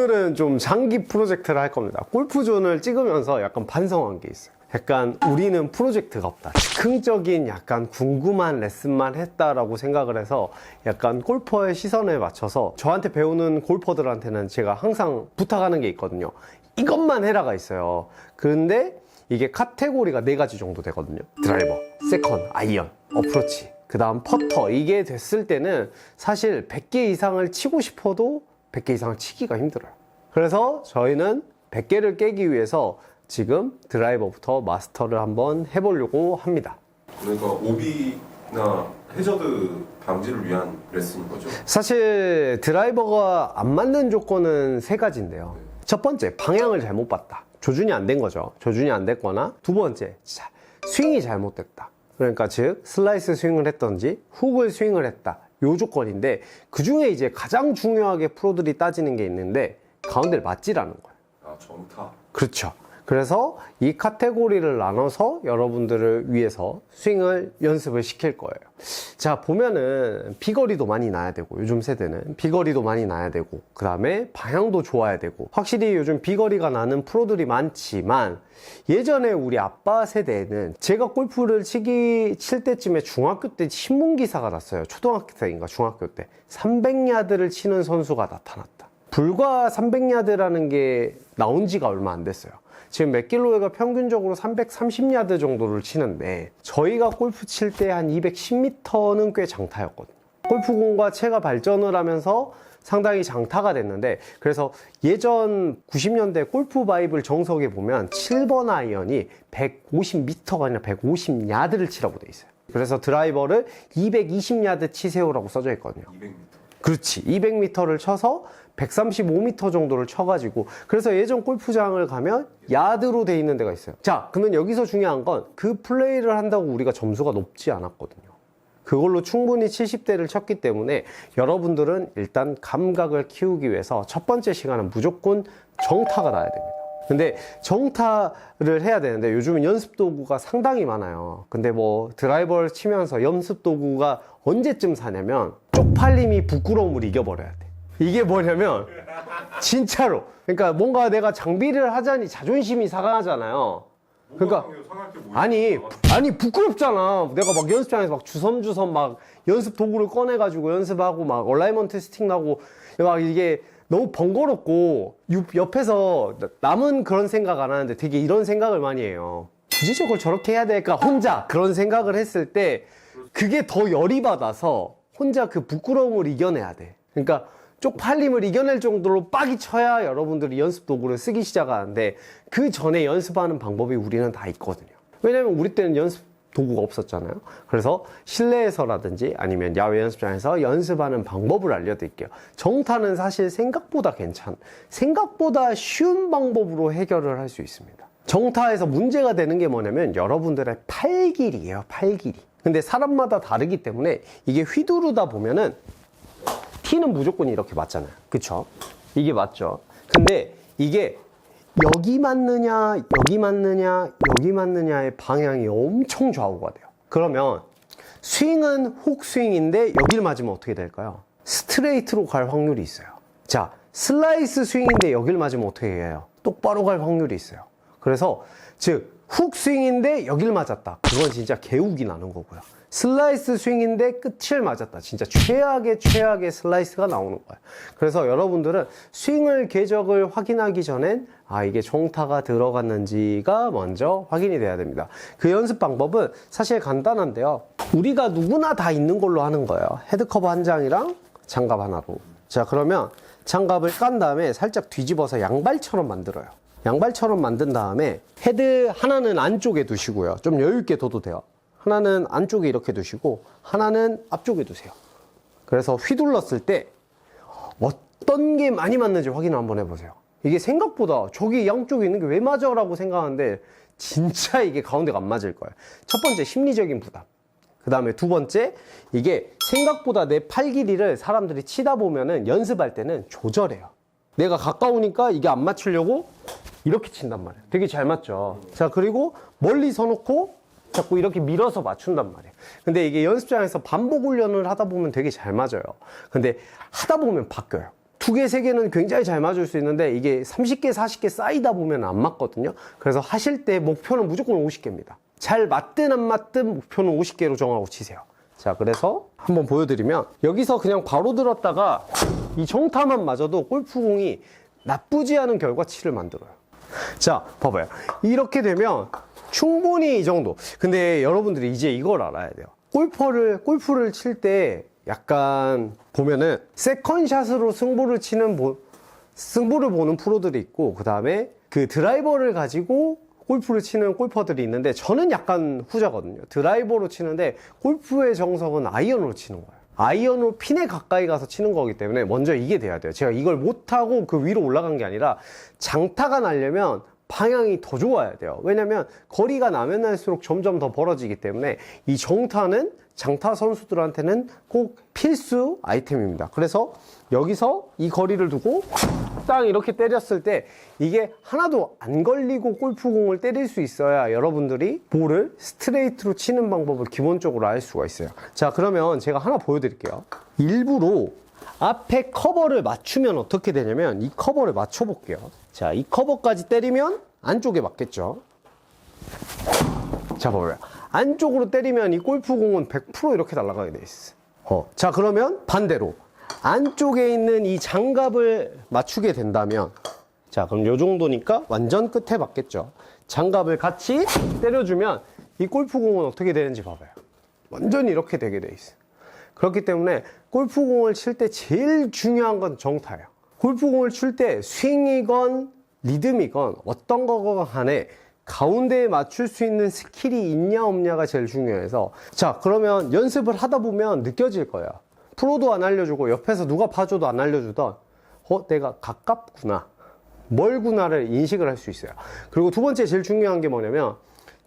오늘은 좀 장기 프로젝트를 할 겁니다. 골프존을 찍으면서 약간 반성한 게 있어요. 약간 우리는 프로젝트가 없다. 즉흥적인 약간 궁금한 레슨만 했다라고 생각을 해서 약간 골퍼의 시선에 맞춰서 저한테 배우는 골퍼들한테는 제가 항상 부탁하는 게 있거든요. 이것만 해라가 있어요. 그런데 이게 카테고리가 네 가지 정도 되거든요. 드라이버, 세컨, 아이언, 어프로치, 그 다음 퍼터. 이게 됐을 때는 사실 100개 이상을 치고 싶어도 100개 이상을 치기가 힘들어요. 그래서 저희는 100개를 깨기 위해서 지금 드라이버부터 마스터를 한번 해보려고 합니다. 그러니까 오비나 해저드 방지를 위한 레슨인 거죠. 사실 드라이버가 안 맞는 조건은 세 가지인데요. 첫 번째, 방향을 잘못 봤다. 조준이 안 된 거죠. 조준이 안 됐거나 두 번째, 자, 스윙이 잘못됐다. 그러니까 즉 슬라이스 스윙을 했던지 훅을 스윙을 했다. 요 조건인데 그 중에 이제 가장 중요하게 프로들이 따지는 게 있는데 가운데를 맞지라는 거예요. 아 정타. 그렇죠. 그래서 이 카테고리를 나눠서 여러분들을 위해서 스윙을 연습을 시킬 거예요. 자, 보면은 비거리도 많이 나야 되고, 요즘 세대는 비거리도 많이 나야 되고, 그 다음에 방향도 좋아야 되고, 확실히 요즘 비거리가 나는 프로들이 많지만, 예전에 우리 아빠 세대에는 제가 골프를 치기, 칠 때쯤에 중학교 때 신문기사가 났어요. 초등학교 때인가 중학교 때. 300야드를 치는 선수가 나타났다. 불과 300야드라는 게 나온 지가 얼마 안 됐어요. 지금 맥길로웨가 평균적으로 330야드 정도를 치는데 저희가 골프 칠 때 한 210m는 꽤 장타였거든요. 골프공과 채가 발전을 하면서 상당히 장타가 됐는데 그래서 예전 90년대 골프 바이블 정석에 보면 7번 아이언이 150m가 아니라 150야드를 치라고 돼 있어요. 그래서 드라이버를 220야드 치세요라고 써져 있거든요. 200m. 그렇지. 200m를 쳐서 135m 정도를 쳐가지고 그래서 예전 골프장을 가면 야드로 돼 있는 데가 있어요. 자, 그러면 여기서 중요한 건 그 플레이를 한다고 우리가 점수가 높지 않았거든요. 그걸로 충분히 70대를 쳤기 때문에 여러분들은 일단 감각을 키우기 위해서 첫 번째 시간은 무조건 정타가 나야 됩니다. 근데 정타를 해야 되는데 요즘은 연습 도구가 상당히 많아요. 근데 뭐 드라이버를 치면서 연습 도구가 언제쯤 사냐면 쪽팔림이 부끄러움을 이겨버려야 돼. 이게 뭐냐면 진짜로 그러니까 뭔가 내가 장비를 하자니 자존심이 상하잖아요. 그러니까 때 뭐? 아니 아니 부끄럽잖아 내가 막 연습장에서 막 주섬주섬 막 연습 도구를 꺼내가지고 연습하고 막 얼라이먼트 스틱 나고 막 이게 너무 번거롭고 유- 옆에서 나- 남은 그런 생각 안 하는데 되게 이런 생각을 많이 해요 굳이 저걸 저렇게 해야 될까 혼자 그런 생각을 했을 때 그게 더 열이 받아서 혼자 그 부끄러움을 이겨내야 돼 그러니까 쪽팔림을 이겨낼 정도로 빡이 쳐야 여러분들이 연습 도구를 쓰기 시작하는데 그 전에 연습하는 방법이 우리는 다 있거든요. 왜냐면 우리 때는 연습 도구가 없었잖아요. 그래서 실내에서라든지 아니면 야외 연습장에서 연습하는 방법을 알려드릴게요. 정타는 사실 생각보다 괜찮, 생각보다 쉬운 방법으로 해결을 할 수 있습니다. 정타에서 문제가 되는 게 뭐냐면 여러분들의 팔 길이에요, 팔 길이. 근데 사람마다 다르기 때문에 이게 휘두르다 보면은 티는 무조건 이렇게 맞잖아요. 그쵸? 이게 맞죠? 근데 이게 여기 맞느냐, 여기 맞느냐, 여기 맞느냐의 방향이 엄청 좌우가 돼요. 그러면 스윙은 훅 스윙인데 여기를 맞으면 어떻게 될까요? 스트레이트로 갈 확률이 있어요. 자, 슬라이스 스윙인데 여기를 맞으면 어떻게 해요? 똑바로 갈 확률이 있어요. 그래서 즉, 훅 스윙인데 여기를 맞았다. 그건 진짜 개욱이 나는 거고요. 슬라이스 스윙인데 끝을 맞았다. 진짜 최악의 최악의 슬라이스가 나오는 거예요. 그래서 여러분들은 스윙을 궤적을 확인하기 전엔 아 이게 종타가 들어갔는지가 먼저 확인이 돼야 됩니다. 그 연습 방법은 사실 간단한데요. 우리가 누구나 다 있는 걸로 하는 거예요. 헤드커버 한 장이랑 장갑 하나로. 자 그러면 장갑을 깐 다음에 살짝 뒤집어서 양발처럼 만들어요. 양발처럼 만든 다음에 헤드 하나는 안쪽에 두시고요. 좀 여유 있게 둬도 돼요. 하나는 안쪽에 이렇게 두시고 하나는 앞쪽에 두세요. 그래서 휘둘렀을 때 어떤 게 많이 맞는지 확인을 한번 해보세요. 이게 생각보다 저기 양쪽에 있는 게 왜 맞아? 라고 생각하는데 진짜 이게 가운데가 안 맞을 거예요. 첫 번째 심리적인 부담. 그 다음에 두 번째 이게 생각보다 내 팔 길이를 사람들이 치다 보면은 연습할 때는 조절해요. 내가 가까우니까 이게 안 맞추려고 이렇게 친단 말이에요. 되게 잘 맞죠. 자, 그리고 멀리 서놓고 자꾸 이렇게 밀어서 맞춘단 말이에요. 근데 이게 연습장에서 반복 훈련을 하다 보면 되게 잘 맞아요. 근데 하다 보면 바뀌어요. 두 개, 세 개는 굉장히 잘 맞을 수 있는데 이게 30개, 40개 쌓이다 보면 안 맞거든요. 그래서 하실 때 목표는 무조건 50개입니다. 잘 맞든 안 맞든 목표는 50개로 정하고 치세요. 자, 그래서 한번 보여드리면 여기서 그냥 바로 들었다가 이 정타만 맞아도 골프공이 나쁘지 않은 결과치를 만들어요. 자, 봐봐요. 이렇게 되면 충분히 이 정도. 근데 여러분들이 이제 이걸 알아야 돼요. 골퍼를, 골프를 칠 때 약간 보면은 세컨샷으로 승부를 치는, 보- 승부를 보는 프로들이 있고, 그 다음에 그 드라이버를 가지고 골프를 치는 골퍼들이 있는데, 저는 약간 후자거든요. 드라이버로 치는데, 골프의 정석은 아이언으로 치는 거예요. 아이언으로 핀에 가까이 가서 치는 거기 때문에 먼저 이게 돼야 돼요. 제가 이걸 못하고 그 위로 올라간 게 아니라 장타가 나려면 방향이 더 좋아야 돼요. 왜냐면 거리가 나면 날수록 점점 더 벌어지기 때문에 이 정타는 장타 선수들한테는 꼭 필수 아이템입니다. 그래서 여기서 이 거리를 두고 딱 이렇게 때렸을 때 이게 하나도 안 걸리고 골프공을 때릴 수 있어야 여러분들이 볼을 스트레이트로 치는 방법을 기본적으로 알 수가 있어요. 자, 그러면 제가 하나 보여드릴게요. 일부러 앞에 커버를 맞추면 어떻게 되냐면 이 커버를 맞춰 볼게요. 자, 이 커버까지 때리면 안쪽에 맞겠죠. 자, 봐봐요. 안쪽으로 때리면 이 골프공은 100% 이렇게 날아가게 돼 있어. 어. 자, 그러면 반대로. 안쪽에 있는 이 장갑을 맞추게 된다면, 자, 그럼 요 정도니까 완전 끝에 맞겠죠. 장갑을 같이 때려주면 이 골프공은 어떻게 되는지 봐봐요. 완전히 이렇게 되게 돼 있어. 그렇기 때문에 골프공을 칠 때 제일 중요한 건 정타예요. 골프공을 칠 때 스윙이건 리듬이건 어떤 거건 간에 가운데에 맞출 수 있는 스킬이 있냐 없냐가 제일 중요해서 자 그러면 연습을 하다 보면 느껴질 거예요. 프로도 안 알려주고 옆에서 누가 봐줘도 안 알려주던 어 내가 가깝구나 멀구나를 인식을 할 수 있어요. 그리고 두 번째 제일 중요한 게 뭐냐면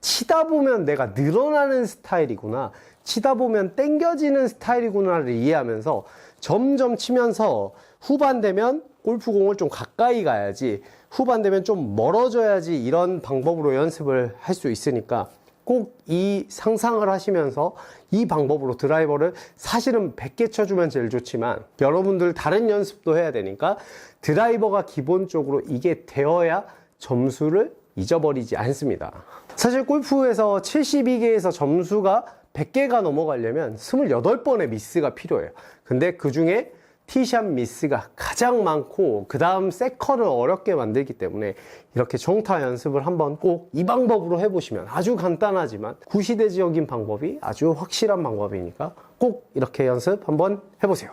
치다 보면 내가 늘어나는 스타일이구나. 치다 보면 땡겨지는 스타일이구나를 이해하면서 점점 치면서 후반 되면 골프공을 좀 가까이 가야지 후반 되면 좀 멀어져야지 이런 방법으로 연습을 할 수 있으니까 꼭 이 상상을 하시면서 이 방법으로 드라이버를 사실은 100개 쳐주면 제일 좋지만 여러분들 다른 연습도 해야 되니까 드라이버가 기본적으로 이게 되어야 점수를 잊어버리지 않습니다. 사실 골프에서 72개에서 점수가 100개가 넘어가려면 28번의 미스가 필요해요. 근데 그 중에 티샷 미스가 가장 많고 그 다음 세컨을 어렵게 만들기 때문에 이렇게 정타 연습을 한번 꼭 이 방법으로 해보시면 아주 간단하지만 구시대적인 방법이 아주 확실한 방법이니까 꼭 이렇게 연습 한번 해보세요.